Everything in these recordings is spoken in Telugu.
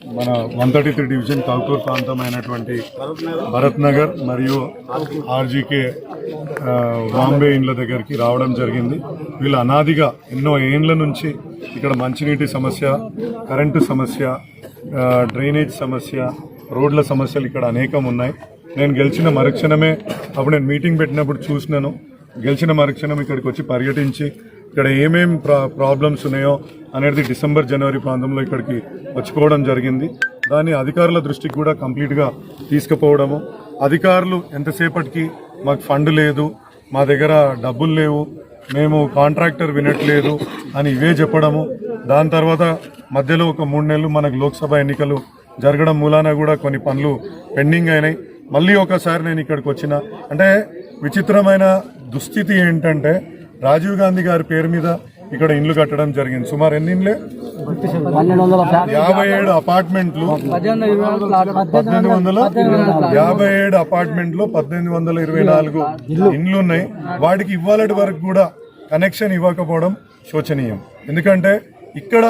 మన one thirty three division Kowkur ప్రాంతమైనటువంటి Bharat Nagar మరియు ఆర్జీకే బాంబే ఇండ్ల దగ్గరికి రావడం జరిగింది. వీళ్ళు అనాదిగా ఎన్నో ఏండ్ల నుంచి ఇక్కడ మంచినీటి సమస్య కరెంటు సమస్య డ్రైనేజ్ సమస్య రోడ్ల సమస్యలు ఇక్కడ అనేకం ఉన్నాయి. నేను గెలిచిన మరుక్షణమే అప్పుడు నేను మీటింగ్ పెట్టినప్పుడు చూసినాను. గెలిచిన మరుక్షణం ఇక్కడికి వచ్చి పర్యటించి ఇక్కడ ఏమేమి ప్రా ప్రాబ్లమ్స్ ఉన్నాయో అనేది డిసెంబర్ జనవరి ప్రాంతంలో ఇక్కడికి వచ్చుకోవడం జరిగింది. దాన్ని అధికారుల దృష్టికి కూడా కంప్లీట్గా తీసుకుపోవడము. అధికారులు ఎంతసేపటికి మాకు ఫండ్ లేదు మా దగ్గర డబ్బులు లేవు మేము కాంట్రాక్టర్ వినట్లేదు అని ఇవే చెప్పడము. దాని తర్వాత మధ్యలో ఒక మూడు నెలలు మనకు లోక్సభ ఎన్నికలు జరగడం మూలాన కూడా కొన్ని పనులు పెండింగ్ అయినాయి. మళ్ళీ ఒకసారి నేను ఇక్కడికి వచ్చిన అంటే విచిత్రమైన దుస్థితి ఏంటంటే రాజీవ్ గాంధీ గారి పేరు మీద ఇక్కడ ఇండ్లు కట్టడం జరిగింది. సుమారు ఎన్ని ఇండ్లే? యాభై ఏడు అపార్ట్మెంట్లు. పద్దెనిమిది వందల యాభై ఏడు అపార్ట్మెంట్లు పద్దెనిమిది వందల ఇరవై నాలుగు ఇండ్లు ఉన్నాయి వాటికి ఇవ్వాలటి వరకు కూడా కనెక్షన్ ఇవ్వకపోవడం శోచనీయం. ఎందుకంటే ఇక్కడ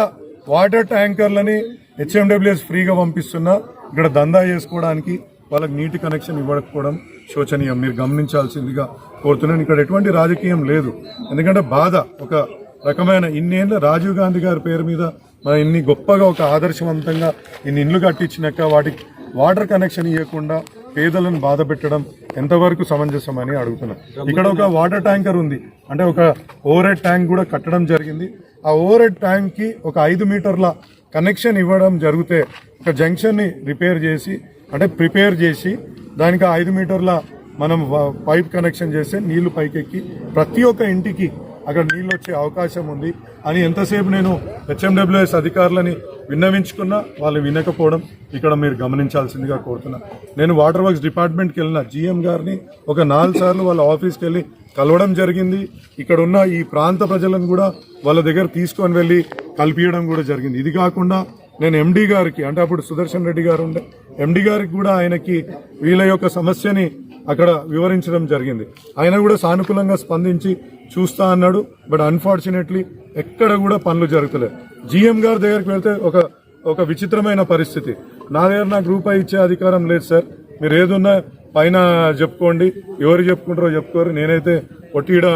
వాటర్ ట్యాంకర్లని హెచ్ఎండబ్ల్యూఎస్ ఫ్రీగా పంపిస్తున్నా ఇక్కడ దందా చేసుకోవడానికి వాళ్ళకి నీటి కనెక్షన్ ఇవ్వకపోవడం శోచనీయం. మీరు గమనించాల్సిందిగా కోరుతున్నాను. ఇక్కడ ఎటువంటి రాజకీయం లేదు. ఎందుకంటే బాధ ఒక రకమైన ఇన్నేళ్ళ రాజీవ్ గాంధీ గారి పేరు మీద మనం ఇన్ని గొప్పగా ఒక ఆదర్శవంతంగా ఇన్ని ఇండ్లు కట్టించినాక వాటికి వాటర్ కనెక్షన్ ఇవ్వకుండా పేదలను బాధ పెట్టడం ఎంతవరకు సమంజసమని అడుగుతున్నాను ఇక్కడ ఒక వాటర్ ట్యాంకర్ ఉంది. అంటే ఒక ఓవర్ హెడ్ ట్యాంక్ కూడా కట్టడం జరిగింది. ఆ ఓవర్ హెడ్ ట్యాంక్కి ఒక ఐదు మీటర్ల కనెక్షన్ ఇవ్వడం జరిగితే ఒక జంక్షన్ని రిపేర్ చేసి అంటే ప్రిపేర్ చేసి దానికి ఐదు మీటర్ల మనం వ- పైప్ కనెక్షన్ చేస్తే నీళ్ళు పైకెక్కి ప్రతి ఒక్క ఇంటికి అక్కడ నీళ్ళు వచ్చే అవకాశం ఉంది అని ఎంతసేపు నేను హెచ్ఎండబ్ల్యూఎస్ అధికారులని విన్నవించుకున్నా వాళ్ళు వినకపోవడం ఇక్కడ మీరు గమనించాల్సిందిగా కోరుతున్నా. నేను వాటర్ వర్క్స్ డిపార్ట్మెంట్కి వెళ్ళిన జీఎం గారిని ఒక నాలుగు సార్లు వాళ్ళ ఆఫీస్కి వెళ్ళి కలవడం జరిగింది. ఇక్కడ ఉన్న ఈ ప్రాంత ప్రజలను కూడా వాళ్ళ దగ్గర తీసుకొని వెళ్ళి కల్పించడం కూడా జరిగింది. ఇది కాకుండా నేను ఎండి గారికి అంటే అప్పుడు సుదర్శన్ రెడ్డి గారు ఉండే ఎండి గారికి కూడా ఆయనకి వీళ్ళ యొక్క సమస్యని అక్కడ వివరించడం జరిగింది. ఆయన కూడా సానుకూలంగా స్పందించి చూస్తా అన్నాడు బట్ అన్ఫార్చునేట్లీ ఎక్కడ కూడా పనులు జరుగుతలేదు జిఎం గారి దగ్గరికి వెళ్తే ఒక ఒక విచిత్రమైన పరిస్థితి. నా దగ్గర నాకు రూపాయి ఇచ్చే అధికారం లేదు సార్. మీరు ఏదున్నా పైన చెప్పుకోండి. ఎవరు చెప్పుకుంటారో చెప్పుకోరు. నేనైతే పొట్టిడ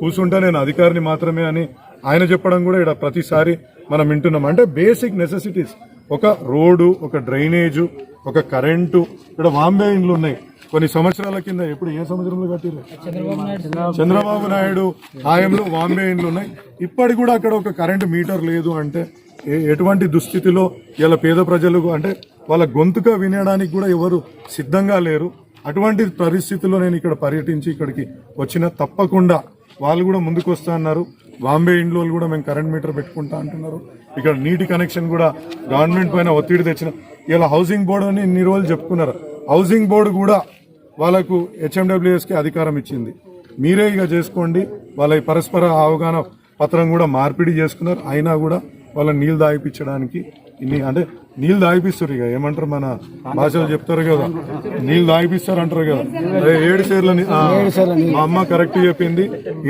కూర్చుంటా నేను అధికారిని మాత్రమే అని ఆయన చెప్పడం కూడా ఇక్కడ ప్రతిసారి మనం వింటున్నాం. అంటే బేసిక్ నెసెసిటీస్ ఒక రోడ్డు ఒక డ్రైనేజు ఒక కరెంటు. ఇక్కడ వాంబే ఇండ్లు ఉన్నాయి. కొన్ని సంవత్సరాల కింద ఎప్పుడు ఏ సంవత్సరంలో కట్టారు చంద్రబాబు నాయుడు హాయంలో వాంబే ఇండ్లు ఉన్నాయి. ఇప్పటికి కూడా అక్కడ ఒక కరెంటు మీటర్ లేదు అంటే ఎటువంటి దుస్థితిలో ఇలా పేద ప్రజలకు అంటే వాళ్ళ గొంతుక వినడానికి కూడా ఎవరు సిద్ధంగా లేరు. అటువంటి పరిస్థితుల్లో నేను ఇక్కడ పర్యటించి ఇక్కడికి వచ్చిన తప్పకుండా వాళ్ళు కూడా ముందుకు వస్తా అన్నారు. బాంబే ఇండ్లో కూడా మేము కరెంట్ మీటర్ పెట్టుకుంటా అంటున్నారు. ఇక్కడ నీటి కనెక్షన్ కూడా గవర్నమెంట్ పైన ఒత్తిడి తెచ్చిన ఇలా హౌసింగ్ బోర్డు అని ఇన్ని రోజులు చెప్పుకున్నారు. హౌసింగ్ బోర్డు కూడా వాళ్ళకు హెచ్ఎండబ్ల్యూఎస్కి అధికారం ఇచ్చింది. మీరే ఇక చేసుకోండి. వాళ్ళ పరస్పర అవగాహన పత్రం కూడా మార్పిడి చేసుకున్నారు. అయినా కూడా వాళ్ళని నీళ్ళు తాగిపించడానికి ఇన్ని అంటే నీళ్ళు దాయిపిస్తారు ఇక. ఏమంటారు మన భాషలు చెప్తారు కదా. నీళ్ళు తాగిపిస్తారు అంటారు కదా ఏడు సేర్ల మా అమ్మ కరెక్ట్ చెప్పింది.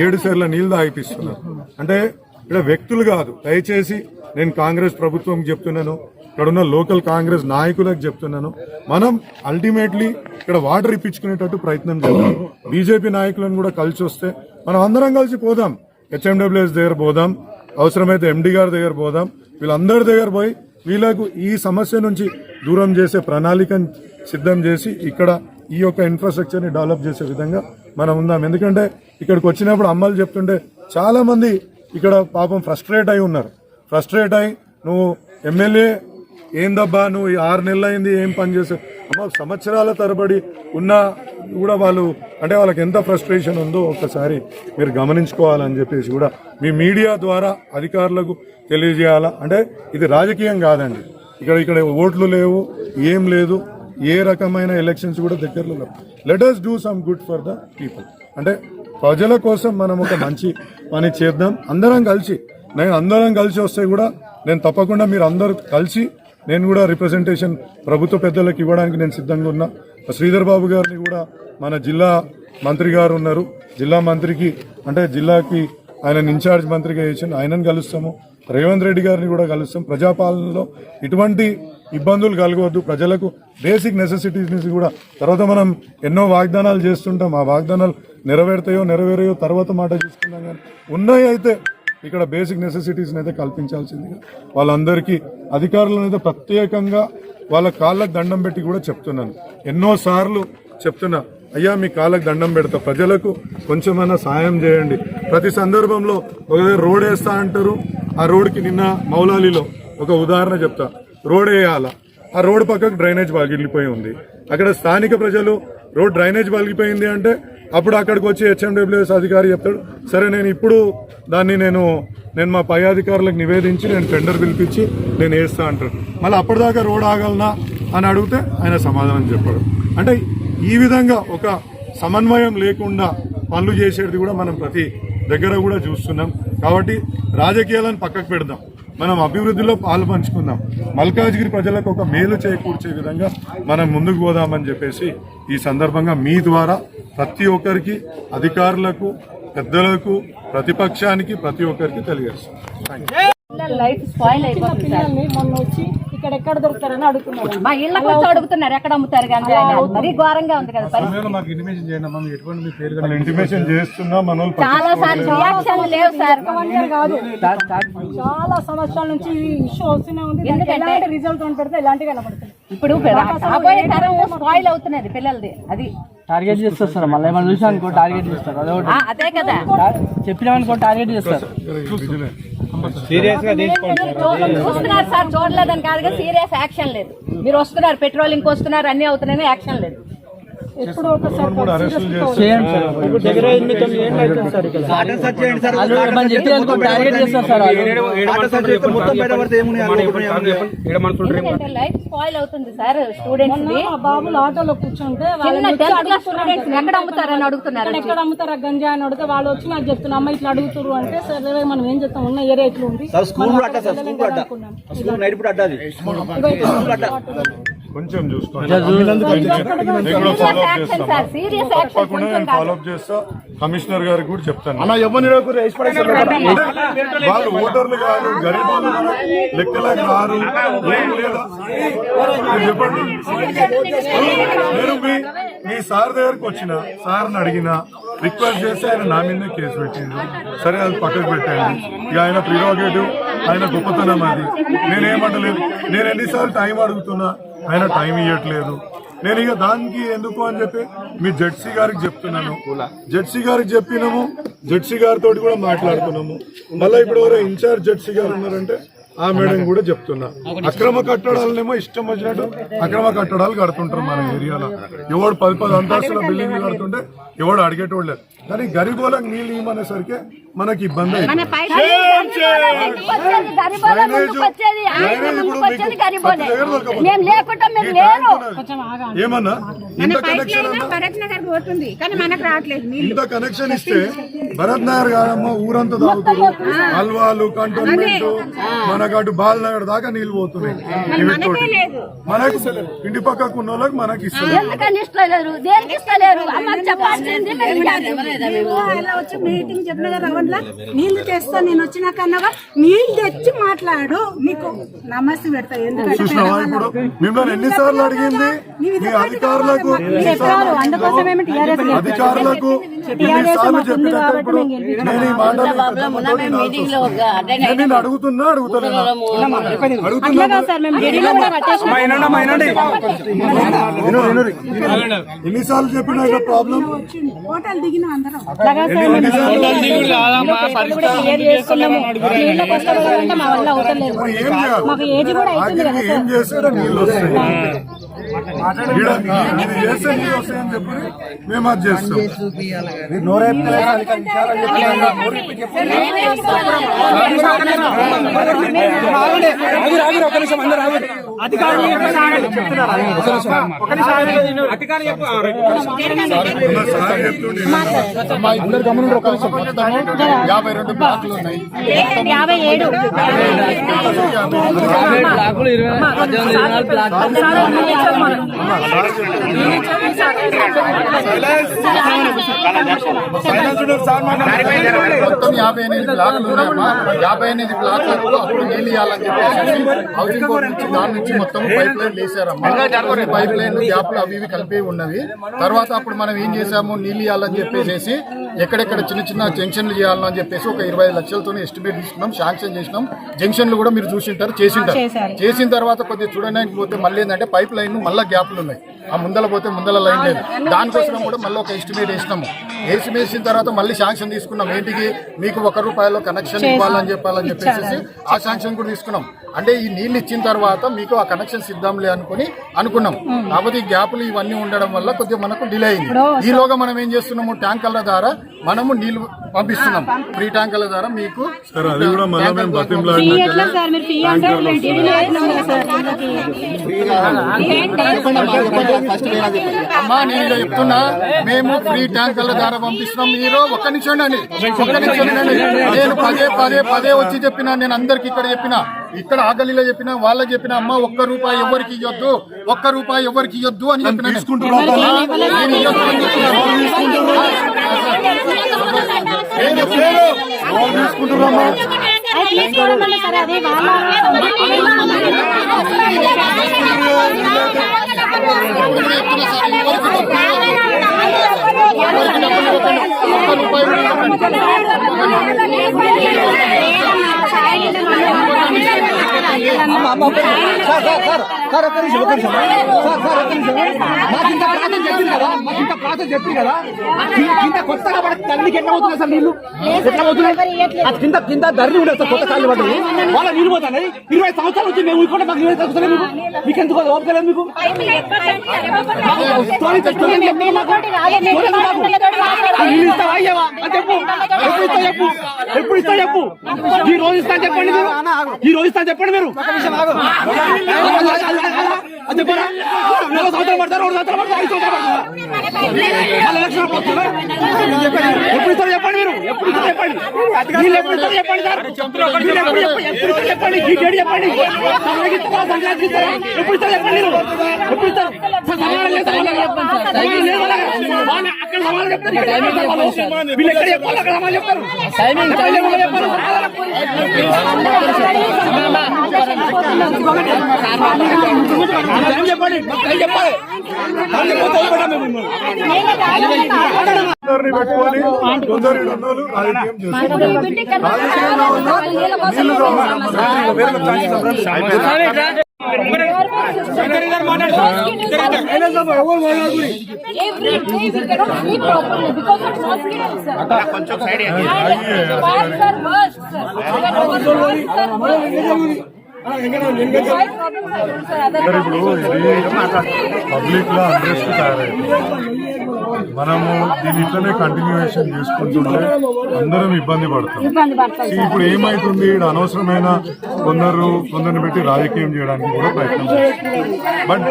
ఏడు సేర్ల నీళ్ళు తాగిపిస్తున్నారు. అంటే ఇక్కడ వ్యక్తులు కాదు. దయచేసి నేను కాంగ్రెస్ ప్రభుత్వం చెప్తున్నాను. ఇక్కడ ఉన్న లోకల్ కాంగ్రెస్ నాయకులకు చెప్తున్నాను. మనం అల్టిమేట్లీ ఇక్కడ వాటర్ ఇప్పించుకునేటట్టు ప్రయత్నం చేద్దాం. బీజేపీ నాయకులను కూడా కలిసి వస్తే మనం అందరం కలిసి పోదాం. హెచ్ఎండబ్ల్యూఎస్ దగ్గర పోదాం. అవసరమైతే ఎండి గారి దగ్గర పోదాం. వీళ్ళందరి దగ్గర పోయి వీళ్ళకు ఈ సమస్య నుంచి దూరం చేసే ప్రణాళికను సిద్ధం చేసి ఇక్కడ ఈ యొక్క ఇన్ఫ్రాస్ట్రక్చర్ని డెవలప్ చేసే విధంగా మనం ఉందాం. ఎందుకంటే ఇక్కడికి వచ్చినప్పుడు అమ్మలు చెప్తుంటే చాలా మంది ఇక్కడ పాపం ఫ్రస్ట్రేట్ అయి ఉన్నారు. ఫ్రస్ట్రేట్ అయి నువ్వు ఎమ్మెల్యే ఏందబ్బా నువ్వు ఆరు నెలలు అయింది ఏం పని చేసావు? సంవత్సరాల తరబడి ఉన్నా కూడా వాళ్ళు అంటే వాళ్ళకి ఎంత ఫ్రస్ట్రేషన్ ఉందో ఒక్కసారి మీరు గమనించుకోవాలని చెప్పేసి కూడా మీ మీడియా ద్వారా అధికారులకు తెలియజేయాలా? అంటే ఇది రాజకీయం కాదండి. ఇక్కడ ఇక్కడ ఓట్లు లేవు ఏం లేదు ఏ రకమైన ఎలక్షన్స్ కూడా దగ్గరలో లేవు. Let us do some good for the people అంటే ప్రజల కోసం మనం ఒక మంచి పని చేద్దాం. అందరం కలిసి నేను అందరం కలిసి వస్తే కూడా నేను తప్పకుండా మీరు అందరూ కలిసి నేను కూడా రిప్రజెంటేషన్ ప్రభుత్వ పెద్దలకు ఇవ్వడానికి నేను సిద్ధంగా ఉన్నా. శ్రీధర్ బాబు గారిని కూడా మన జిల్లా మంత్రి గారు ఉన్నారు. జిల్లా మంత్రికి అంటే జిల్లాకి ఆయన ఇన్ఛార్జ్ మంత్రిగా చేసిన ఆయనను కలుస్తాము. రేవంత్ రెడ్డి గారిని కూడా కలుస్తాం. ప్రజాపాలనలో ఇటువంటి ఇబ్బందులు కలగవద్దు. ప్రజలకు బేసిక్ నెసెసిటీస్ కూడా తర్వాత మనం ఎన్నో వాగ్దానాలు చేస్తుంటాం. ఆ వాగ్దానాలు నెరవేరుతాయో నెరవేరాయో తర్వాత మాట చూసుకుందాం కానీ ఉన్నాయి అయితే ఇక్కడ బేసిక్ నెసెసిటీస్ అయితే కల్పించాల్సిందిగా వాళ్ళందరికీ అధికారులను అయితే ప్రత్యేకంగా వాళ్ళ కాళ్ళకు దండం పెట్టి కూడా చెప్తున్నాను. ఎన్నోసార్లు చెప్తున్నా అయ్యా మీ కాళ్ళకు దండం పెడతా ప్రజలకు కొంచెమైనా సాయం చేయండి. ప్రతి సందర్భంలో ఒక రోడ్ వేస్తా అంటారు ఆ రోడ్కి నిన్న మౌలాలిలో ఒక ఉదాహరణ చెప్తా. రోడ్ వేయాలా? ఆ రోడ్ పక్కకు డ్రైనేజ్ పగిలిపోయి ఉంది. అక్కడ స్థానిక ప్రజలు రోడ్ డ్రైనేజ్ పగిలిపోయింది అంటే అప్పుడు అక్కడికి వచ్చి హెచ్ఎండబ్ల్యూఎస్ అధికారి చెప్తాడు సరే నేను ఇప్పుడు దాన్ని నేను నేను మా పై అధికారులకు నివేదించి నేను టెండర్ పిలిపించి నేను వేస్తా అంటాడు మళ్ళీ అప్పటిదాకా రోడ్ ఆగలనా? అని అడిగితే ఆయన సమాధానం చెప్పాడు. అంటే ఈ విధంగా ఒక సమన్వయం లేకుండా పనులు చేసేది కూడా మనం ప్రతి దగ్గర కూడా చూస్తున్నాం. కాబట్టి రాజకీయాలను పక్కకు పెడదాం. మనం అభివృద్ధిలో పాలు పంచుకుందాం. మల్కాజ్గిరి ప్రజలకు ఒక మేలు చేకూర్చే విధంగా మనం ముందుకు పోదామని చెప్పేసి ఈ సందర్భంగా మీ ద్వారా ప్రతి ఒక్కరికి అధికారులకు పెద్దలకు ప్రతిపక్షానికి ప్రతి ఒక్కరికి తెలియజేస్తాం పిల్లల లైఫ్ స్పాయిల్ అయిపోతుంది ఇక్కడ ఎక్కడ దొరుకుతారని అడుగుతున్నారు. మా ఇళ్ళకి వచ్చి అడుగుతున్నారు ఎక్కడ అమ్ముతారు మరీ ఘోరంగా ఉంది కదా ఇంటిమేషన్ చేస్తున్నా మన చాలా సార్లు రియాక్షన్ లేవు సార్. కాదు. చాలా సంవత్సరాల నుంచి ఇష్యూ వస్తూనే ఉంది. దానికి ఎందుకంటే- ఎలాంటి రిజల్ట్ కనపడితే ఎలాంటి కనపడుతుంది ఇప్పుడు రాబోయే తరం స్పాయిల్ అవుతున్నది పిల్లలది. అది. టార్గెట్ చేస్తారు సార్ మళ్ళీ ఏమైనా చూసా అనుకో టార్గెట్ చేస్తారు. అదే కదా. చెప్పినామనుకో టార్గెట్ చేస్తారు. మీరు చూస్తున్నారు సార్ చూడలేదని కాదుగా సీరియస్ యాక్షన్ లేదు. మీరు వస్తున్నారు పెట్రోలింగ్ వస్తున్నారు అన్ని అవుతున్నాయి యాక్షన్ లేదు. ఎప్పుడు ఒకసారి చేయండి సార్. దగ్గర ఎనిమిది తొమ్మిది ఏళ్ళు అవుతుంది సార్ ఇక్కడ. వాళ్ళు ఏమైనా చెప్పి అనుకో టార్గెట్ చేస్తారు సార్ వాళ్ళు ఎందుకంటే లైఫ్ స్పాయిల్ అవుతుంది సార్ స్టూడెంట్స్ ది. మా బాబులు ఆటోలో కూర్చుంటే వాళ్ళని చిన్న వచ్చి టెన్త్ క్లాస్ అడుగుతున్నారు. స్టూడెంట్స్ ఎక్కడ అమ్ముతారని అడుగుతున్నారు ఇక్కడ ఎక్కడ అమ్ముతారా గంజా అని అడిగితే వాళ్ళు వచ్చి నాకు చెప్తున్నా అమ్మ ఇట్లా అడుగుతారు అంటే సరే మనం ఏం చేస్తాం? ఉన్న ఏరియా ఇట్లా ఉంది. మనం అక్కడ వెళ్ళలేం కదా అనుకున్నాం. కొంచెం చూసుకోండి. తప్పకుండా నేను ఫాలో అప్ చేస్తా. కమిషనర్ గారికి కూడా చెప్తాను. వాళ్ళు ఓటర్లు కాదు గరీబాలు కాదు, లెక్కలకు రారు ఏం లేదా. మీరు చెప్పండి. నేను మీ సార్ దగ్గరకు వచ్చిన సార్ని అడిగిన రిక్వెస్ట్ చేస్తే ఆయన నా మీదే కేసు పెట్టిండు. సరే అది పక్కకు పెట్టండి. ఇక ఆయన ప్రిరోగేటివ్ ఆయన గొప్పతనం అది. నేనేమంటలేదు. నేను ఎన్నిసార్లు టైం అడుగుతున్నా ఆయన టైం ఇవ్వట్లేదు నేను ఇక దానికి ఎందుకు అని చెప్పి మీ జెడ్సీ గారికి చెప్తున్నాను. జెడ్సీ గారికి చెప్పినాము. జెడ్సీ గారితో కూడా మాట్లాడుతున్నాము. మళ్ళీ ఇప్పుడు ఎవరో ఇన్ఛార్జ్ జెడ్సీ గారు ఉన్నారంటే ఆ మేడం కూడా చెప్తున్నా. అక్రమ కట్టడాలనేమో ఇష్టం వచ్చినట్టు అక్రమ కట్టడాలు కడుతుంటారు మన ఏరియాలో. ఎవడు పది పది అంతస్తుల బిల్డింగ్ కడుతుంటే ఎవడు అడిగేటోడు లేదు. కానీ గరీబోలకు నీళ్ళు ఇవ్వమనేసరికి మనకి ఇబ్బంది. ఏమన్నా? ఇంత కనెక్షన్ ఇంత కనెక్షన్ ఇస్తే భరత్ నగర్ కాదమ్మా ఊరంతా అల్వాలు కంటోన్మెంట్ మనకు అటు బాల్ నగర్ దాకా నీళ్ళు పోతున్నాయి. మనకు ఇంటి పక్కకు ఉన్న వాళ్ళకి మనకి ఇస్తలేరు? దేనికి ఇస్తలేరు? వచ్చి మీటింగ్ చెప్పిన కదా రౌండ్ నీళ్ళు తెస్తా నేను వచ్చినాక అన్నగా నీళ్ళు తెచ్చి మాట్లాడు. నీకు నమస్తే పెడతా. ఎందుకంటే మిమ్మల్ని ఎన్నిసార్లు అడిగింది? మీ అధికారులకు చెప్పారు. అధికారులకు చెప్పినప్పుడు నేను అడుగుతున్నా అడుగుతున్నా. ఎన్నిసార్లు చెప్పినా ప్రాబ్లం? హోటల్ దిగిన అందరం. ఏం చేయాలి? మాకు ఏజ్ కూడా అవుతుంది కదా ఆఖరికి ఏం చేస్తే నీళ్ళు వస్తాయి. ఇది చేస్తే నీళ్ళు వస్తాయని చెప్పి మేము అది చేస్తాం అందరు గమనంలో ఒక నిమిషం యాభై రెండు బ్లాక్లు ఉన్నాయి యాభై ఏడు బ్లాకులు ఇరవై పద్దెనిమిది ఇరవై నాలుగు బ్లాక్ మొత్తం యాభై ఎనిమిది బ్లాక్లు ఉన్నాయమ్మా యాభై ఎనిమిది బ్లాక్లకు అప్పుడు నీళ్ళు ఇవ్వాలని చెప్పేసి హౌసింగ్ బోర్డు నుంచి దాని నుంచి మొత్తం పైప్ లైన్ వేసారమ్మా పైప్ లైన్లు గ్యాప్లు అవి ఇవి కలిపి ఉన్నవి. తర్వాత అప్పుడు మనం ఏం చేసాము నీళ్ళు ఇవ్వాలని చెప్పేసి ఎక్కడెక్కడ చిన్న చిన్న జంక్షన్లు చేయాలని చెప్పేసి ఒక ఇరవై ఐదు లక్షలతో ఎస్టిమేట్ తీసుకున్నాం శాంక్షన్ చేసినాం. జంక్షన్లు కూడా మీరు చూసింటారు చేసింటారు. చేసిన తర్వాత కొద్దిగా చూడడానికి పోతే మళ్ళీ ఏంటంటే పైప్ లైన్ మళ్ళీ గ్యాప్లు ఉన్నాయి. ఆ ముందల పోతే ముందల లైన్ లేదు. దానికోసం కూడా మళ్ళీ ఒక ఎస్టిమేట్ వేసినాము. వేసి వేసిన తర్వాత మళ్ళీ శాంక్షన్ తీసుకున్నాం. ఏంటికి? మీకు ఒక రూపాయలో కనెక్షన్ ఇవ్వాలని చెప్పాలని చెప్పేసి ఆ శాంక్షన్ కూడా తీసుకున్నాం. అంటే ఈ నీళ్ళు ఇచ్చిన తర్వాత మీకు ఆ కనెక్షన్ ఇద్దాంలే అనుకుని అనుకున్నాం. కాకపోతే ఈ గ్యాప్లు ఇవన్నీ ఉండడం వల్ల కొద్దిగా మనకు డిలే అయింది. ఈలోగా మనం ఏం చేస్తున్నాము? ట్యాంకర్ల ద్వారా మనము నీళ్ళు పంపిస్తున్నాం. ఫ్రీ ట్యాంకర్ల ద్వారా మీకు సార్ అది కూడా మళ్ళీ మేము బతింలాడినట్టు సార్ మీరు ఫీ అంటే అమ్మా నేను ఇలా చెప్తున్నా మేము ఫ్రీ ట్యాంకర్ల ద్వారా పంపిస్తున్నాం మీరు ఒక్క నిమిషం అండి ఒక్క నిమిషం. నేను పదే పదే పదే వచ్చి చెప్పిన నేను అందరికి ఇక్కడ చెప్పిన ఇక్కడ ఆ గల్లీలో చెప్పిన వాళ్ళకి చెప్పిన అమ్మ ఒక్క రూపాయి ఎవరికి ఇవ్వద్దు ఒక్క రూపాయి ఎవరికి ఇవ్వద్దు అని చెప్పిన నేను. నేను ఇవ్వద్దు అని చెప్పిన. నేను చెప్పలేదు. ఎవరు తీసుకుంటున్నామా సరే అదే వాళ్ళ నేను చెప్తున్నా sir, sir sir. Sir sir ఒక్క నిమిషం ఒక్క నిమిషం. సార్ సార్ ఒక్క నిమిషం. మాకు ఇంత ప్రాంతం చెప్పింది కదా మాకు ఇంత ప్రాంతం చెప్పింది కదా. కింద- కొత్తగా పడ తల్లికి ఎట్లా పోతున్నాయి సార్ నీళ్ళు? ఎట్లా పోతున్నాయి? ఆ కింద కింద ధరలు ఉండదు సార్ కొత్త కాళ్ళు పడ్డాయి వాళ్ళ నీళ్ళు పోతున్నాయి. ఇరవై సంవత్సరాలు వచ్చి మేము ఇక్కడ మాకు ఇరవై తగ్గుతున్నాయి మీకు మీకు ఎందుకు అది ఓపిక లేదు మీకు? స్టోరీ నీళ్ళు ఇస్తావా అయ్యవా? అని చెప్పు. ఎప్పుడు ఇస్తా చెప్పు? ఎప్పుడు ఇస్తా చెప్పు? ఈ రోజు ఇస్తా చెప్పండి మీరు. ఈ రోజు ఇస్తా చెప్పండి మీరు. అది చెప్పరా నాలుగు సంవత్సరాలు పడతారు రెండు సంవత్సరాలు పడతారు ఐదు సంవత్సరాలు పడతారా మళ్ళీ లక్షలు పోతుందా? ఎప్పుడు ఇస్తారు చెప్పండి మీరు ఎప్పుడు ఇస్తారు చెప్పండి వీళ్ళు ఎప్పుడు ఇస్తారు చెప్పండి సార్ వీళ్ళు ఎప్పుడు ఎప్పుడు ఇస్తారు చెప్పండి ఈ డేట్ చెప్పండి ఇస్తారా? ఇస్తారా? ఎప్పుడు ఇస్తారు చెప్పండి మీరు ఎప్పుడు ఇస్తారు లేదు లేదు అక్కడ సమాధానం చెప్తారు వాళ్ళు. వీళ్ళు ఎక్కడ చెప్పాలి అక్కడ సమాధానం చెప్తారు పెట్టుకొని ఈడ ఉన్నోళ్ళు రాజకీయం చేస్తున్నారు రాజకీయంగా ఉన్నా ఇప్పుడు ఇది పబ్లిక్లో అడ్రస్ట్ తయారైంది. మనము దీని ఇట్లనే కంటిన్యూయేషన్ చేసుకుంటుంటే అందరం ఇబ్బంది పడతాం. ఇప్పుడు ఏమైతుంది? అనవసరమైన కొందరు కొందరిని పెట్టి రాజకీయం చేయడానికి కూడా ప్రయత్నం చేస్తారు. బట్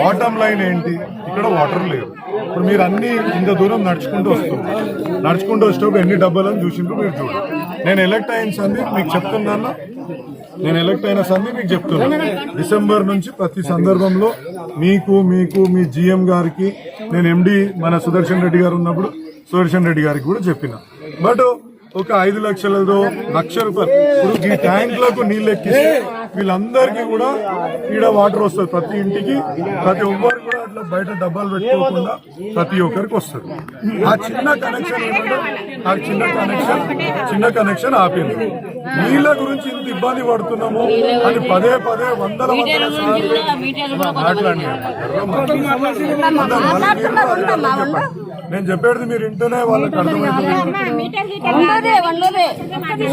బాటమ్ లైన్ ఏంటి? ఇక్కడ వాటర్ లేవు ఇప్పుడు మీరు అన్ని ఇంత దూరం నడుచుకుంటూ వస్తున్నారు. నడుచుకుంటూ వచ్చేటప్పుడు ఎన్ని డబ్బాలని చూసిండ్రు మీరు చూడండి నేను ఎలక్ట్ అయిన సంది మీకు చెప్తున్నాను? నేను ఎలక్ట్ అయిన సంది మీకు చెప్తున్నాను డిసెంబర్ నుంచి ప్రతి సందర్భంలో మీకు మీకు మీ జిఎం గారికి నేను ఎండి మన సుదర్శన్ రెడ్డి గారు ఉన్నప్పుడు సుదర్శన్ రెడ్డి గారికి కూడా చెప్పిన. బట్ ఒక ఐదు లక్షలతో లక్ష రూపాయలు. ఇప్పుడు ఈ ట్యాంకులకు నీళ్ళు ఎక్కిస్తే వీళ్ళందరికీ కూడా ఈడ వాటర్ వస్తుంది ప్రతి ఇంటికి. ప్రతి ఒక్కరు కూడా అట్లా బయట డబ్బాలు పెట్టుకోకుండా ప్రతి ఒక్కరికి వస్తుంది. ఆ చిన్న కనెక్షన్ ఏమంటే ఆ చిన్న కనెక్షన్ చిన్న కనెక్షన్ ఆపింది. నీళ్ళ గురించి ఇంత ఇబ్బంది పడుతున్నాము అని పదే పదే వందల వందల నేను చెప్పేది మీరు ఇంటనే వాళ్ళకి అర్థమవుతుంది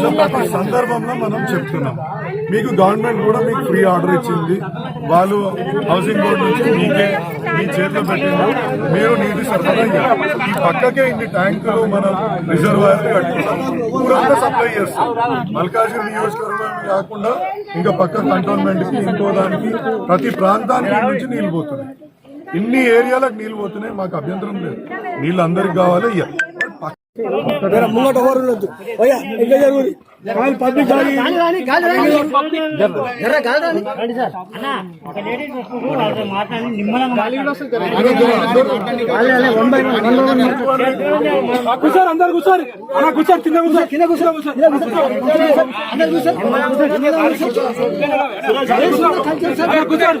సో ప్రతి సందర్భంలో మనం చెప్తున్నాం మీకు గవర్నమెంట్ కూడా మీకు ఫ్రీ ఆర్డర్ ఇచ్చింది వాళ్ళు హౌసింగ్ బోర్డు నుంచి మీకే మీ చేతిలో పెట్టింది మీరు నీటి సరఫరా. ఈ పక్కకే ఇన్ని ట్యాంకులు మనం రిజర్వాయర్ కట్టుకున్నాం ఊరంతా సప్లై చేస్తాం మల్కాజ్గిరి నియోజకవర్గం కాకుండా ఇంకా పక్క కంటోన్మెంట్కి ఇంకో దానికి ప్రతి ప్రాంతానికి నుంచి నీళ్ళు పోతున్నాయి ఇన్ని ఏరియాలకు నీళ్ళు పోతున్నాయి మాకు అభ్యంతరం లేదు. నీళ్ళు అందరికి కావాలి ముంగట ఎవరు కూర్చోరు అందరు కూర్చోరు. అన్న కూర్చోరు కింద కూర్చోరు. కింద కూర్చో కూర్చోరు. కూర్చోరు.